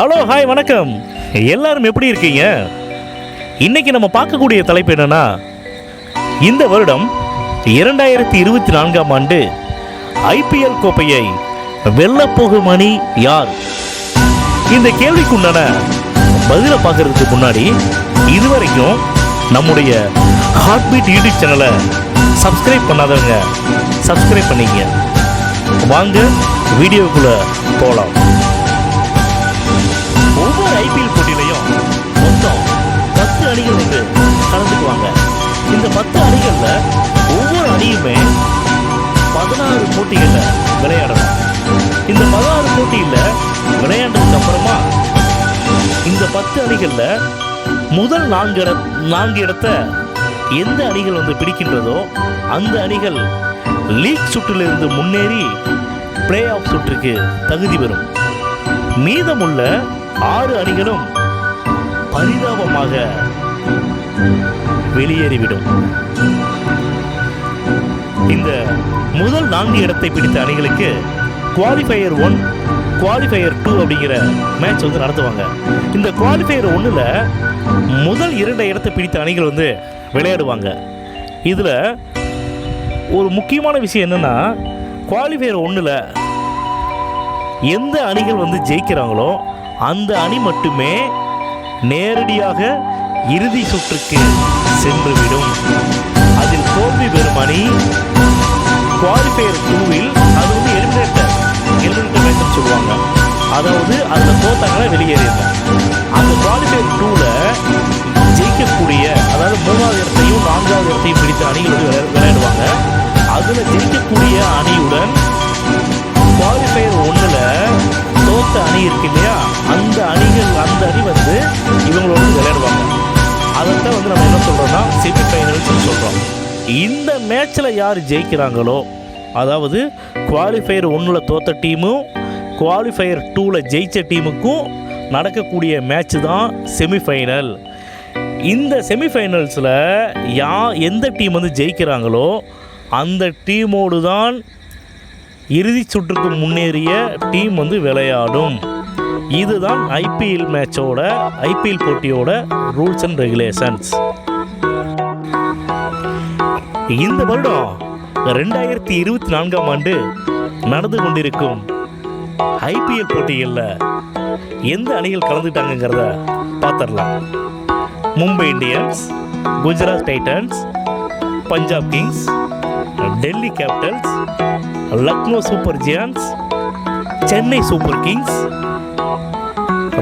Hello hi வணக்கம். எல்லாரும் எப்படி இருக்கீங்க? இன்னைக்கு நம்ம பார்க்கக்கூடிய தலைப்பு என்னன்னா இந்த வருடம் இரண்டாயிரத்தி இருபத்தி நான்காம் ஆண்டு ஐபிஎல் கோப்பையை வெல்லப்போகும் அணி யார்? இந்த கேள்விக்குண்டான பதிலை பார்க்கறதுக்கு முன்னாடி இதுவரைக்கும் நம்முடைய ஹார்ட் பீட் யூடியூப் சேனலை சப்ஸ்கிரைப் பண்ணாதவங்க சப்ஸ்கிரைப் பண்ணிங்க. வாங்க வீடியோக்குள்ளே போகலாம் பத்து அணிகளில் முதல் நான்கு இட நான்கு இடத்த எந்த அணிகள் வந்து பிடிக்கின்றதோ அந்த அணிகள் லீக் சுற்றிலிருந்து முன்னேறி பிளே ஆஃப் சுற்றுக்கு தகுதி பெறும். மீதமுள்ள ஆறு அணிகளும் பரிதாபமாக வெளியேறிவிடும். இந்த முதல் நான்கு இடத்தை பிடித்த அணிகளுக்கு குவாலிஃபையர் ஒன் குவாலிஃபையர் டூ அப்படிங்கிற மேட்ச் வந்து நடத்துவாங்க. இந்த குவாலிஃபையர் ஒன்றில் முதல் இரண்டு இடத்தை பிடித்த அணிகள் வந்து விளையாடுவாங்க. இதில் ஒரு முக்கியமான விஷயம் என்னென்னா குவாலிஃபையர் ஒன்றில் எந்த அணிகள் வந்து ஜெயிக்கிறாங்களோ அந்த அணி மட்டுமே நேரடியாக இறுதி சுற்றுக்கு சென்றுவிடும். அதில் தோல்வி பெறும் அணி குவாலிஃபையர் டூவில் அது சொல்லுவாங்க. அதாவது அதில் தோத்தாங்கன்னா வெளியேறிடணும் அந்த குவாலிஃபையர் டூவில் ஜெயிக்கக்கூடிய அதாவது மூணாவது இடத்தையும் நான்காவது இடத்தையும் பிடித்த அணிகளோடு விளையா- விளையாடுவாங்க. அதில் ஜெயிக்கக்கூடிய அணியுடன் குவாலிஃபயர் ஒன்றில் தோத்த அணி இருக்கு இல்லையா? அந்த அணிகள் அந்த அணி வந்து இவங்களோட விளையாடுவாங்க. அதைத்தான் வந்து நம்ம என்ன சொல்கிறோம்னா செமிஃபைனல்ஸ்னு சொல்கிறோம் இந்த மேட்ச்சில் யார் ஜெயிக்கிறாங்களோ அதாவது குவாலிஃபயர் ஒன்றில் தோத்த டீமும் குவாலிஃபயர் டூவில் ஜெயித்த டீமுக்கும் நடக்கக்கூடிய மேட்ச் தான் செமிஃபைனல் இந்த செமிஃபைனல்ஸில் யா எந்த டீம் வந்து ஜெயிக்கிறாங்களோ அந்த டீமோடு தான் இறுதி சுற்றுக்கு முன்னேறிய டீம் வந்து விளையாடும். இதுதான் ஐபிஎல் மேட்சோட ஐபிஎல் போட்டியோட ரூல்ஸ் அண்ட் ரெகுலேஷன்ஸ் இந்த வருடம் ரெண்டாயிரத்தி இருபத்தி நான்காம் ஆண்டு நடந்து கொண்டிருக்கும் ஐபிஎல் போட்டிகளில் எந்த அணிகள் கலந்துட்டாங்கங்கிறத பார்த்துடலாம் Mumbai Indians Gujarat Titans Punjab Kings Delhi Capitals Lucknow Super Giants Chennai Super Kings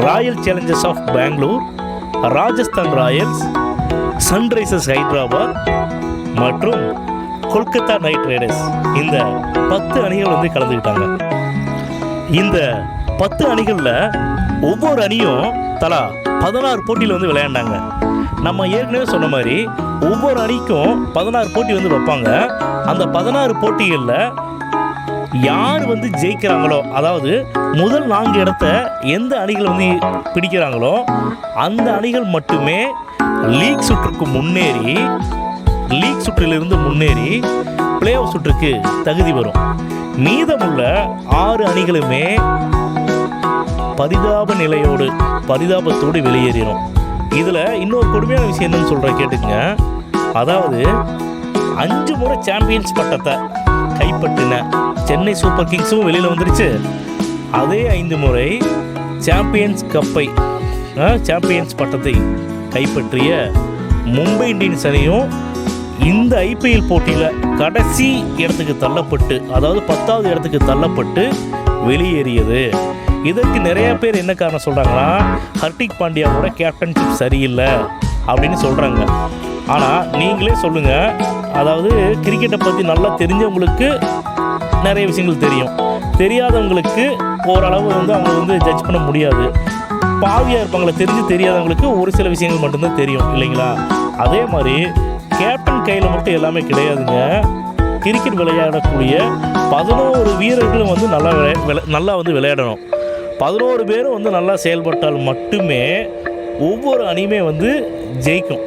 Royal Challengers of Bangalore Rajasthan Royals Sunrisers Hyderabad மற்றும் கொல்கத்தா நைட் ரைடர்ஸ் இந்த பத்து அணிகள் வந்து கலந்துக்கிட்டாங்க. இந்த பத்து அணிகளில் ஒவ்வொரு அணியும் தலா பதினாறு போட்டியில் வந்து விளையாண்டாங்க. நம்ம ஏற்கனவே சொன்ன மாதிரி ஒவ்வொரு அணிக்கும் பதினாறு போட்டி வந்து வைப்பாங்க. அந்த பதினாறு போட்டிகளில் யார் வந்து ஜெயிக்கிறாங்களோ அதாவது முதல் நான்கு இடத்த எந்த அணிகள் வந்து பிடிக்கிறாங்களோ அந்த அணிகள் மட்டுமே லீக் சுற்றுக்கு முன்னேறி லீக் சுற்றிலிருந்து முன்னேறி பிளே ஆஃப் சுற்றுக்கு தகுதி வரும் மீதமுள்ள ஆறு அணிகளுமே பரிதாப நிலையோடு பரிதாபத்தோடு வெளியேறிடும் இதில் இன்னொரு கொடுமையான விஷயம் என்னன்னு சொல்கிறேன் கேட்டுக்கங்க. அதாவது அஞ்சு முறை சாம்பியன்ஸ் பட்டத்தை கைப்பற்றின சென்னை சூப்பர் கிங்ஸும் வெளியில் வந்துருச்சு. அதே ஐந்து முறை சாம்பியன்ஸ் கப்பை சாம்பியன்ஸ் பட்டத்தை கைப்பற்றிய மும்பை இந்தியன்ஸ் அணியும் இந்த ஐபிஎல் போட்டியில் கடைசி இடத்துக்கு தள்ளப்பட்டு அதாவது பத்தாவது இடத்துக்கு தள்ளப்பட்டு வெளியேறியது. இதற்கு நிறைய பேர் என்ன காரணம் சொல்கிறாங்கன்னா ஹர்திக் பாண்டியாவோட கேப்டன்ஷிப் சரியில்லை அப்படின்னு சொல்கிறாங்க ஆனால் நீங்களே சொல்லுங்கள் அதாவது கிரிக்கெட்டை பற்றி நல்லா தெரிஞ்சவங்களுக்கு நிறைய விஷயங்கள் தெரியும். தெரியாதவங்களுக்கு ஓரளவு வந்து அவங்க வந்து ஜட்ஜ் பண்ண முடியாது. பாவியாக இருப்பாங்களே தெரிஞ்சு தெரியாதவங்களுக்கு ஒரு சில விஷயங்கள் மட்டும்தான் தெரியும் இல்லைங்களா? அதே மாதிரி கேப்டன் கையில் மட்டும் எல்லாமே கிடையாதுங்க. கிரிக்கெட் விளையாடக்கூடிய பதினோரு வீரர்களும் வந்து நல்லா விளை- விளை- நல்லா வந்து விளையாடணும். பதினோரு பேரும் வந்து நல்லா செயல்பட்டால் மட்டுமே ஒவ்வொரு அணியுமே வந்து ஜெயிக்கும்.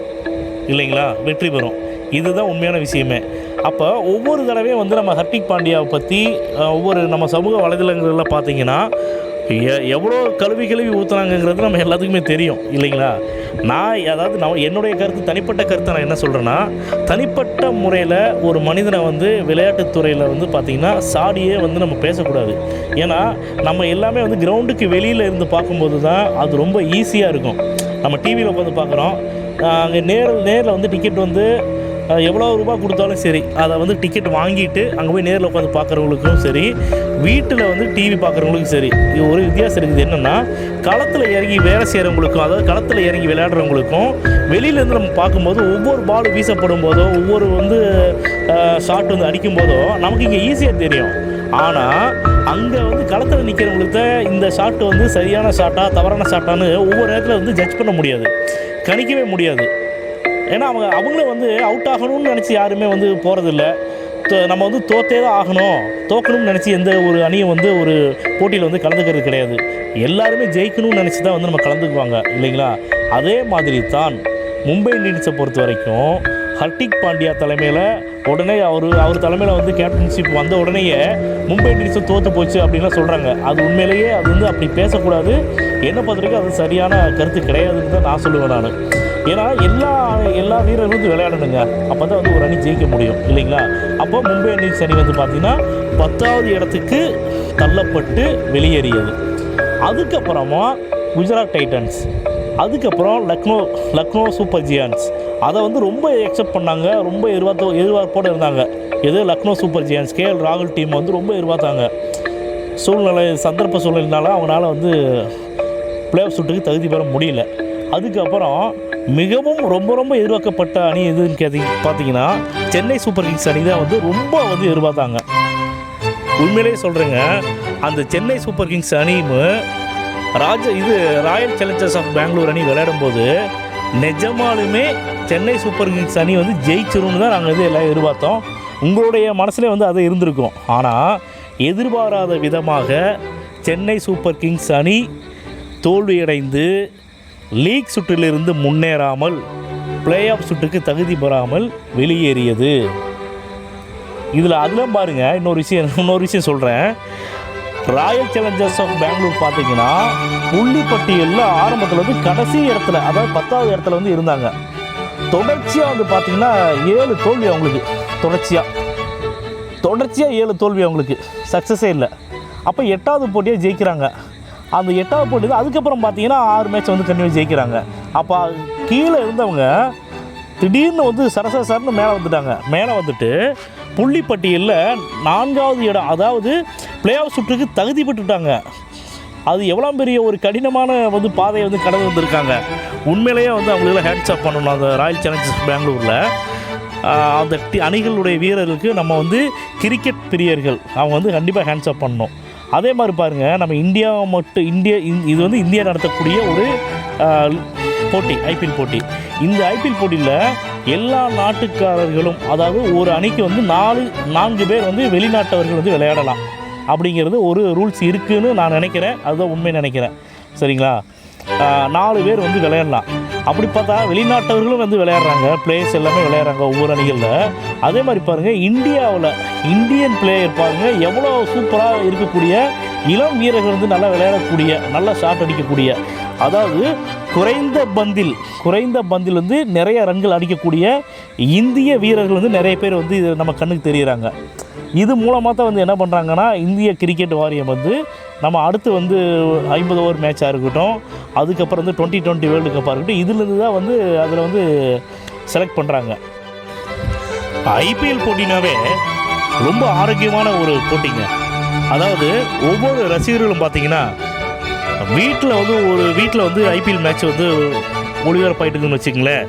இல்லைங்களா? வெற்றி பெறும். இதுதான் உண்மையான விஷயமே. அப்போ ஒவ்வொரு தடவையும் வந்து நம்ம ஹர்திக் பாண்டியாவை பற்றி ஒவ்வொரு நம்ம சமூக வலைதளங்களில் பார்த்தீங்கன்னா எவ்வளோ கழுவி கழுவி ஊற்றுனாங்கிறது நம்ம எல்லாத்துக்குமே தெரியும் இல்லைங்களா? நான் அதாவது நான் என்னுடைய கருத்து தனிப்பட்ட கருத்தை நான் என்ன சொல்கிறேன்னா தனிப்பட்ட முறையில் ஒரு மனிதனை வந்து விளையாட்டுத்துறையில் வந்து பார்த்திங்கன்னா சாடியே வந்து நம்ம பேசக்கூடாது. ஏன்னா நம்ம எல்லாமே வந்து கிரவுண்டுக்கு வெளியில் இருந்து பார்க்கும்போது தான் அது ரொம்ப ஈஸியாக இருக்கும். நம்ம டிவியில் உட்காந்து பார்க்குறோம். அங்கே நேரில் நேரில் வந்து டிக்கெட் வந்து எவ்வளோ ரூபா கொடுத்தாலும் சரி அதை வந்து டிக்கெட் வாங்கிட்டு அங்கே போய் நேரில் உட்காந்து பார்க்குறவங்களுக்கும் சரி வீட்டில் வந்து டிவி பார்க்குறவங்களுக்கும் சரி இது ஒரு வித்தியாசம் இருக்குது. என்னென்னா களத்தில் இறங்கி வேலை செய்கிறவங்களுக்கும் அதாவது களத்தில் இறங்கி விளையாடுறவங்களுக்கும் வெளியிலேருந்து நம்ம பார்க்கும்போது ஒவ்வொரு பால் வீசப்படும் போதோ ஒவ்வொரு வந்து ஷாட் வந்து அடிக்கும் போதோ நமக்கு இங்கே ஈஸியாக தெரியும். ஆனால் அங்கே வந்து களத்தில் நிற்கிறவங்களுக்கு தான் இந்த ஷாட் வந்து சரியான ஷாட்டா தவறான ஷாட்டான்னு ஒவ்வொரு நேரத்தில் வந்து ஜட்ஜ் பண்ண முடியாது. கணிக்கவே முடியாது. ஏன்னா அவங்க அவங்களும் வந்து அவுட் ஆகணும்னு நினச்சி யாருமே வந்து போகிறதில்ல நம்ம வந்து தோத்தே தான் ஆகணும். தோக்கணும்னு நினச்சி எந்த ஒரு அணியும் வந்து ஒரு போட்டியில் வந்து கலந்துக்கிறது கிடையாது. எல்லாருமே ஜெயிக்கணும்னு நினச்சி தான் வந்து நம்ம கலந்துக்குவாங்க இல்லைங்களா? அதே மாதிரி தான் மும்பை இண்டியன்ஸை பொறுத்த வரைக்கும் ஹர்திக் பாண்டியா தலைமையில் உடனே அவர் அவர் தலைமையில் வந்து கேப்டன்ஷிப் வந்த உடனேயே மும்பை இண்டியன்ஸும் தோற்று போச்சு அப்படின்லாம் சொல்கிறாங்க அது உண்மையிலேயே அது வந்து அப்படி பேசக்கூடாது. என்ன பொறுத்த வரைக்கும் அது சரியான கருத்து கிடையாதுன்னு தான் நான் சொல்லுவேன் நான். ஏன்னா எல்லா எல்லா வீரர்களும் வந்து விளையாடணுங்க. அப்போ தான் வந்து ஒரு அணி ஜெயிக்க முடியும். இல்லைங்களா? அப்போ மும்பை இந்தியன்ஸ் அணி வந்து பார்த்திங்கன்னா பத்தாவது இடத்துக்கு தள்ளப்பட்டு வெளியேறியது. அதுக்கப்புறமா குஜராத் டைட்டன்ஸ். அதுக்கப்புறம் லக்னோ லக்னோ சூப்பர் ஜியான்ஸ். அதை வந்து ரொம்ப எக்ஸப்ட் பண்ணாங்க. ரொம்ப எதிர்பார்த்து எதிர்பார்ப்போடு இருந்தாங்க. எது? Lucknow Super Giants. கேஎல் ராகுல் டீம் வந்து ரொம்ப எதிர்பார்த்தாங்க. சூழ்நிலை சந்தர்ப்ப சூழ்நிலைனால அவங்களால வந்து பிளே ஆஃப் சுட்டுக்கு தகுதி பெற முடியல. அதுக்கப்புறம் மிகவும் ரொம்ப ரொம்ப எதிர்பார்க்கப்பட்ட அணி எதுன்னு கேட்டி பார்த்தீங்கன்னா சென்னை சூப்பர் கிங்ஸ் அணி தான் வந்து ரொம்ப வந்து எதிர்பார்த்தாங்க. உண்மையிலேயே சொல்கிறேங்க அந்த சென்னை சூப்பர் கிங்ஸ் அணியும் ராஜ இது ராயல் சேலஞ்சர்ஸ் ஆஃப் பெங்களூர் அணி விளையாடும்போது நிஜமாலுமே சென்னை சூப்பர் கிங்ஸ் அணி வந்து ஜெயிச்சிரும்னு தான் நாங்கள் வந்து எல்லாம் எதிர்பார்த்தோம். உங்களுடைய மனசுலேயே வந்து அது இருந்திருக்கும். ஆனால் எதிர்பாராத விதமாக சென்னை சூப்பர் கிங்ஸ் அணி தோல்வியடைந்து லீக் சுற்றிலிருந்து முன்னேறாமல் பிளே ஆஃப் சுற்றுக்கு தகுதி பெறாமல் வெளியேறியது. இதில் அதில் பாருங்க இன்னொரு விஷயம் இன்னொரு விஷயம் சொல்கிறேன் ராயல் சேலஞ்சர்ஸ் ஆஃப் பெங்களூர் பார்த்தீங்கன்னா புள்ளிப்பட்டியலில் ஆரம்பத்தில் வந்து கடைசி இடத்துல அதாவது பத்தாவது இடத்துல வந்து இருந்தாங்க. தொடர்ச்சியாக வந்து பார்த்திங்கன்னா ஏழு தோல்வி அவங்களுக்கு தொடர்ச்சியாக தொடர்ச்சியாக ஏழு தோல்வி அவங்களுக்கு சக்ஸஸே இல்லை. அப்போ எட்டாவது போட்டியாக ஜெயிக்கிறாங்க. அந்த எட்டாவது போட்டி தான் அதுக்கப்புறம் பார்த்தீங்கன்னா ஆறு மேட்ச் வந்து கண்டிப்பாக ஜெயிக்கிறாங்க. அப்போ கீழே இருந்தவங்க திடீர்னு வந்து சரசர சரன்னு மேலே வந்துட்டாங்க. மேலே வந்துட்டு புள்ளிப்பட்டியலில் நான்காவது இடம் அதாவது பிளே ஆஃப் சுற்றுக்கு தகுதி பெற்றுட்டாங்க. அது எவ்வளோ பெரிய ஒரு கடினமான வந்து பாதையை வந்து கடந்து வந்திருக்காங்க. உண்மையிலேயே வந்து அவங்களுக்குலாம் ஹேண்ட்ஸ் அப் பண்ணணும். அந்த ராயல் சேலஞ்சர்ஸ் பெங்களூரில் அந்த அணிகளுடைய வீரர்களுக்கு நம்ம வந்து கிரிக்கெட் பிரியர்கள் அவங்க வந்து கண்டிப்பாக ஹேண்ட்ஸ் அப் பண்ணணும். அதே மாதிரி பாருங்கள் நம்ம இந்தியா மட்டும் இந்தியா இது வந்து இந்தியா நடத்தக்கூடிய ஒரு போட்டி ஐபிஎல் போட்டி. இந்த ஐபிஎல் போட்டியில் எல்லா நாட்டுக்காரர்களும் அதாவது ஒரு அணிக்கு வந்து நாலு நான்கு பேர் வந்து வெளிநாட்டவர்கள் வந்து விளையாடலாம். அப்படிங்கிறது ஒரு ரூல்ஸ் இருக்குன்னு நான் நினைக்கிறேன். அதுதான் உண்மை நினைக்கிறேன். சரிங்களா? நாலு பேர் வந்து விளையாடலாம். அப்படி பார்த்தா வெளிநாட்டவர்களும் வந்து விளையாடுறாங்க. பிளேயர்ஸ் எல்லாமே விளையாடுறாங்க ஒவ்வொரு அணிகளில். அதே மாதிரி பாருங்கள் இந்தியாவில் இந்தியன் பிளேயர் பாருங்கள் எவ்வளோ சூப்பராக இருக்கக்கூடிய இளம் வீரர்கள் வந்து நல்லா விளையாடக்கூடிய நல்லா ஷாட் அடிக்கக்கூடிய. அதாவது குறைந்த பந்தில் குறைந்த பந்தில் வந்து நிறைய ரன்கள் அடிக்கக்கூடிய இந்திய வீரர்கள் வந்து நிறைய பேர் வந்து இது நம்ம கண்ணுக்கு தெரியுறாங்க. இது மூலமாக தான் வந்து என்ன பண்ணுறாங்கன்னா இந்திய கிரிக்கெட் வாரியம் வந்து நம்ம அடுத்து வந்து ஐம்பது ஓவர் மேட்சாக இருக்கட்டும் அதுக்கப்புறம் வந்து டுவெண்ட்டி டுவெண்ட்டி வேர்ல்டு கப்பாக இருக்கட்டும் இதுலேருந்து தான் வந்து அதில் வந்து செலக்ட் பண்ணுறாங்க ஐபிஎல் போட்டினாவே ரொம்ப ஆரோக்கியமான ஒரு போட்டிங்க. அதாவது ஒவ்வொரு ரசிகர்களும் பார்த்தீங்கன்னா வீட்டில் வந்து ஒரு வீட்டில் வந்து ஐபிஎல் மேட்ச் வந்து ஒளிபரப்பாயிட்டு இருக்குன்னு வச்சுங்களேன்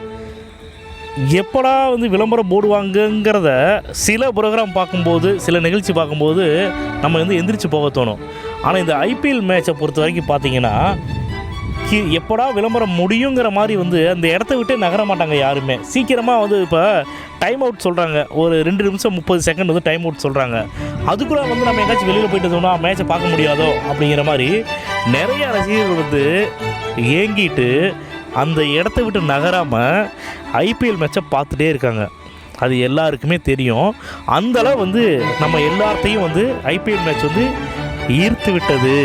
எப்படா வந்து விளம்பரம் போடுவாங்கங்கிறத சில ப்ரோக்ராம் பார்க்கும்போது சில நிகழ்ச்சி பார்க்கும்போது நம்ம வந்து எந்திரிச்சு போக தோணும். ஆனால் இந்த ஐபிஎல் மேட்சை பொறுத்த வரைக்கும் பார்த்தீங்கன்னா கி- எப்படா விளம்பரம் முடியுங்கிற மாதிரி வந்து அந்த இடத்த விட்டு நகர மாட்டாங்க யாருமே. சீக்கிரமாக வந்து இப்போ டைம் அவுட் சொல்கிறாங்க ஒரு ரெண்டு நிமிஷம் முப்பது செகண்ட் வந்து டைம் அவுட் சொல்கிறாங்க அதுக்குள்ளே வந்து நம்ம எங்கேயாச்சும் வெளியில் போயிட்டு இருந்தோம்னா மேட்சை பார்க்க முடியாதோ அப்படிங்கிற மாதிரி நிறைய ரசிகர்கள் வந்து ஏங்கிட்டு அந்த இடத்த விட்டு நகராமல் ஐபிஎல் மேட்சை பார்த்துட்டே இருக்காங்க. அது எல்லாருக்குமே தெரியும். அந்த அளவு வந்து நம்ம எல்லாத்தையும் வந்து ஐபிஎல் மேட்ச் வந்து ஈர்த்து விட்டது.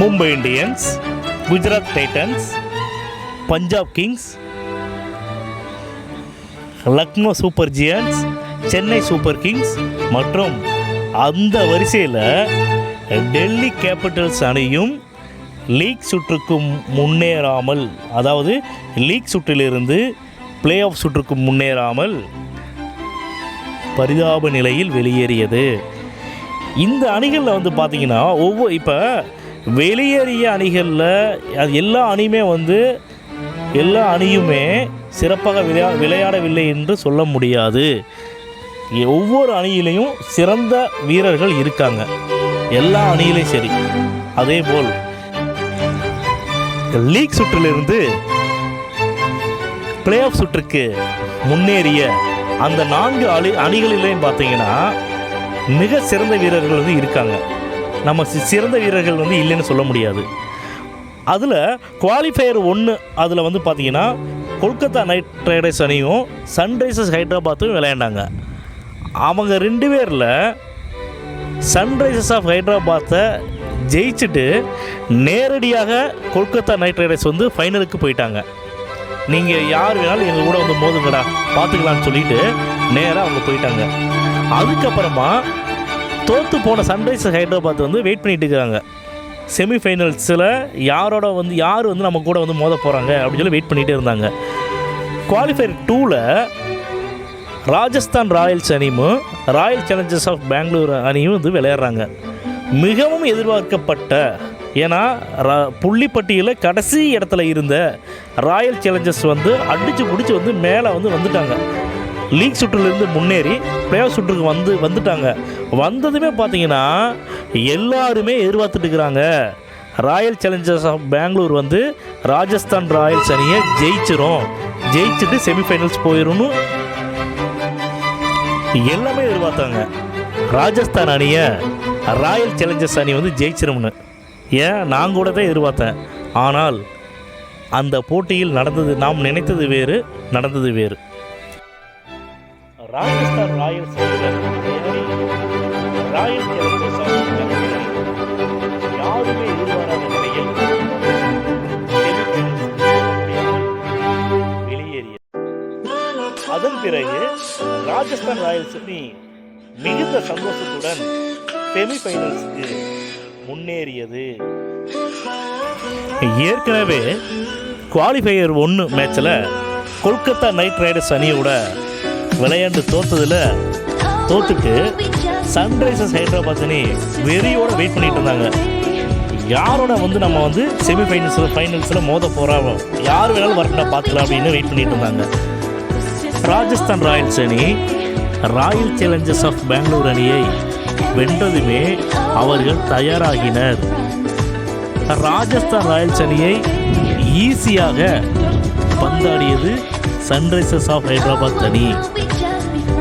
Mumbai Indians Gujarat Titans Punjab Kings Lucknow Super Giants Chennai Super Kings மற்றும் அந்த வரிசையில் டெல்லி கேபிட்டல்ஸ் அணியும் லீக் சுற்றுக்கு முன்னேறாமல் அதாவது லீக் சுற்றிலிருந்து பிளே ஆஃப் சுற்றுக்கு முன்னேறாமல் பரிதாப நிலையில் வெளியேறியது. இந்த அணிகளில் வந்து பார்த்தீங்கன்னா ஒவ்வொரு இப்போ வெளியேறிய அணிகளில் அது எல்லா அணியுமே வந்து எல்லா அணியுமே சிறப்பாக விளையா விளையாடவில்லை என்று சொல்ல முடியாது. ஒவ்வொரு அணியிலையும் சிறந்த வீரர்கள் இருக்காங்க. எல்லா அணியிலையும் சரி. அதே போல் லீக் சுற்றிலிருந்து பிளே ஆஃப் சுற்றுக்கு முன்னேறிய அந்த நான்கு அணி அணிகளிலையும் பார்த்தீங்கன்னா மிக சிறந்த வீரர்கள் வந்து இருக்காங்க. நம்ம சி- சிறந்த வீரர்கள் வந்து இல்லைன்னு சொல்ல முடியாது. அதில் குவாலிஃபயர் ஒன்று அதில் வந்து பார்த்தீங்கன்னா கொல்கத்தா நைட் ரைடர்ஸ் அணியும் சன்ரைசர்ஸ் ஹைதராபாத்தும் விளையாண்டாங்க. அவங்க ரெண்டு பேரில் சன்ரைசர்ஸ் ஆஃப் ஹைதராபாத்தை ஜெயிச்சுட்டு நேரடியாக கொல்கத்தா நைட் ரைடர்ஸ் வந்து ஃபைனலுக்கு போயிட்டாங்க. நீங்கள் யார் வேணாலும் எங்கள் கூட வந்து மோதுங்கடா பார்த்துக்கலான்னு சொல்லிட்டு நேராக அவங்க போயிட்டாங்க. அதுக்கப்புறமா தோற்று போன சன்ரைசர்ஸ் ஹைதராபாத் வந்து வெயிட் பண்ணிட்டு இருக்கிறாங்க செமிஃபைனல்ஸில் யாரோட வந்து யார் வந்து நம்ம கூட வந்து மோத போகிறாங்க அப்படின்னு சொல்லி வெயிட் பண்ணிகிட்டே இருந்தாங்க. குவாலிஃபயர் டூவில் ராஜஸ்தான் ராயல்ஸ் அணியும் ராயல் சேலஞ்சர்ஸ் ஆஃப் பெங்களூர் அணியும் வந்து விளையாடுறாங்க. மிகவும் எதிர்பார்க்கப்பட்ட ஏன்னா புள்ளிப்பட்டியில் புள்ளிப்பட்டியலில் கடைசி இடத்துல இருந்த ராயல் சேலஞ்சர்ஸ் வந்து அடித்து பிடிச்சி வந்து மேலே வந்து வந்துட்டாங்க. லீக் சுற்றுலேருந்து முன்னேறி பிளே ஆஃப் சுற்றுக்கு வந்து வந்துட்டாங்க. வந்ததுமே பார்த்தீங்கன்னா எல்லாருமே எதிர்பார்த்துட்டு இருக்கிறாங்க. ராயல் சேலஞ்சர்ஸ் ஆஃப் பெங்களூர் வந்து ராஜஸ்தான் ராயல்ஸ் அணியை ஜெயிச்சிரும். ஜெயிச்சுட்டு செமிஃபைனல்ஸ் போயிடும்னு எல்லாமே எதிர்பார்த்தாங்க. ராஜஸ்தான் அணியை ராயல் சேலஞ்சர்ஸ் அணி வந்து ஜெயிச்சிரும்னு. ஏன்? நான் கூட தான் எதிர்பார்த்தேன். ஆனால் அந்த போட்டியில் நடந்தது நாம் நினைத்தது வேறு நடந்தது வேறு. ராஜஸ்தான் ராயல்ஸ் ராயல் சேலஞ்சர்ஸ் யாருமே எதிர்பாராத நிலையில் வெளியேறிய அதன் பிறகு ராஜஸ்தான் ராயல்ஸ் அணி மிகுந்த சந்தோஷத்துடன் செமிஃபைனல்ஸ்க்கு முன்னேறியது. ஏற்கனவே குவாலிஃபையர் ஒன்று மேட்ச்சில் கொல்கத்தா நைட் ரைடர்ஸ் அணியோட விளையாண்டு தோத்ததில் தோத்துட்டு சன்ரைசர்ஸ் ஹைதராபாத் அணி வெறியோட வெயிட் பண்ணிட்டு இருந்தாங்க. யாரோட வந்து நம்ம வந்து செமிஃபைனல்ஸில் ஃபைனல்ஸில் மோத போகிறோம் யார் வேணாலும் வரட்டும் பார்த்துக்கலாம் அப்படின்னு வெயிட் பண்ணிட்டு இருந்தாங்க. ராஜஸ்தான் ராயல்ஸ் அணி ராயல் சேலஞ்சர்ஸ் ஆஃப் பெங்களூர் அணியை வென்றதுமே அவர்கள் தயாராகினர். ராஜஸ்தான் ராயல்ஸ் அணியை ஈஸியாக பந்தாடியது சன்ரைசர்ஸ் ஆஃப் ஹைதராபாத் அணி.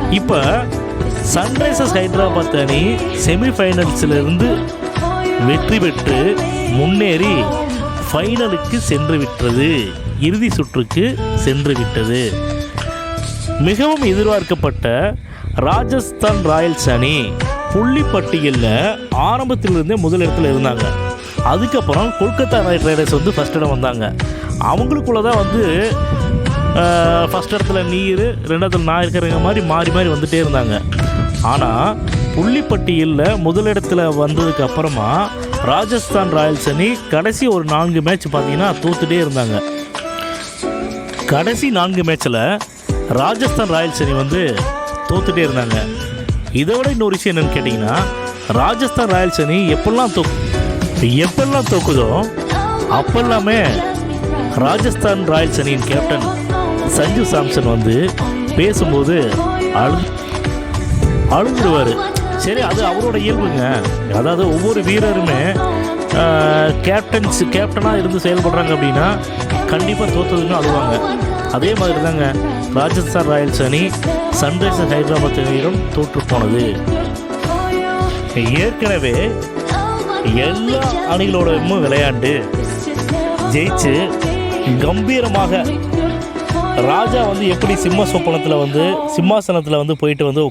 இப்போ சன்ரைசர்ஸ் ஹைதராபாத் அணி செமிஃபைனல்ஸிலிருந்து வெற்றி பெற்று முன்னேறி ஃபைனலுக்கு சென்று விட்டது. இறுதி சுற்றுக்கு சென்று விட்டது. மிகவும் எதிர்பார்க்கப்பட்ட ராஜஸ்தான் ராயல்ஸ் அணி புள்ளிப்பட்டியலில் ஆரம்பத்திலிருந்தே முதலிடத்தில் இருந்தாங்க. அதுக்கப்புறம் கொல்கத்தா நைட் ரைடர்ஸ் வந்து ஃபஸ்ட் இடம் வந்தாங்க. அவங்களுக்குள்ள தான் வந்து ஃபஸ்ட் இடத்துல நீர் ரெண்டாவது நான் இருக்கிறவங்க மாதிரி மாறி மாறி வந்துகிட்டே இருந்தாங்க. ஆனால் புள்ளிப்பட்டியலில் முதலிடத்தில் வந்ததுக்கு அப்புறமா ராஜஸ்தான் ராயல்ஸ் அணி கடைசி ஒரு நான்கு மேட்ச் பார்த்தீங்கன்னா தோத்துட்டே இருந்தாங்க. கடைசி நான்கு மேட்ச்சில் ராஜஸ்தான் ராயல்ஸ் அணி வந்து தோத்துட்டே இருந்தாங்க. இதை விட இன்னொரு விஷயம் என்னன்னு கேட்டிங்கன்னா ராஜஸ்தான் ராயல்ஸ் அணி எப்பெல்லாம் தோ எப்பெல்லாம் தோக்குதோ அப்பெல்லாமே ராஜஸ்தான் ராயல்ஸ் அணியின் கேப்டன் சஞ்சு சாம்சன் வந்து பேசும்போது அழு அழுந்துடுவார் சரி அது அவரோட இயல்புங்க. அதாவது ஒவ்வொரு வீரருமே கேப்டன்ஸ் கேப்டனாக இருந்து செயல்படுறாங்க அப்படின்னா கண்டிப்பாக தோத்ததுன்னு அழுவாங்க. அதே மாதிரி தாங்க ராஜஸ்தான் ராயல்ஸ் அணி சன்ரைசர் ஹைதராபாத் அணியிடம் தோற்று போனது ஏற்கனவே எல்லா அணிகளோடமும் விளையாண்டு ஜெயிச்சு கம்பீரமாக ராஜா வந்து எப்படி சிம்ம சொப்பனத்தில் வந்து சிம்மாசனத்தில் வந்து போயிட்டு வந்து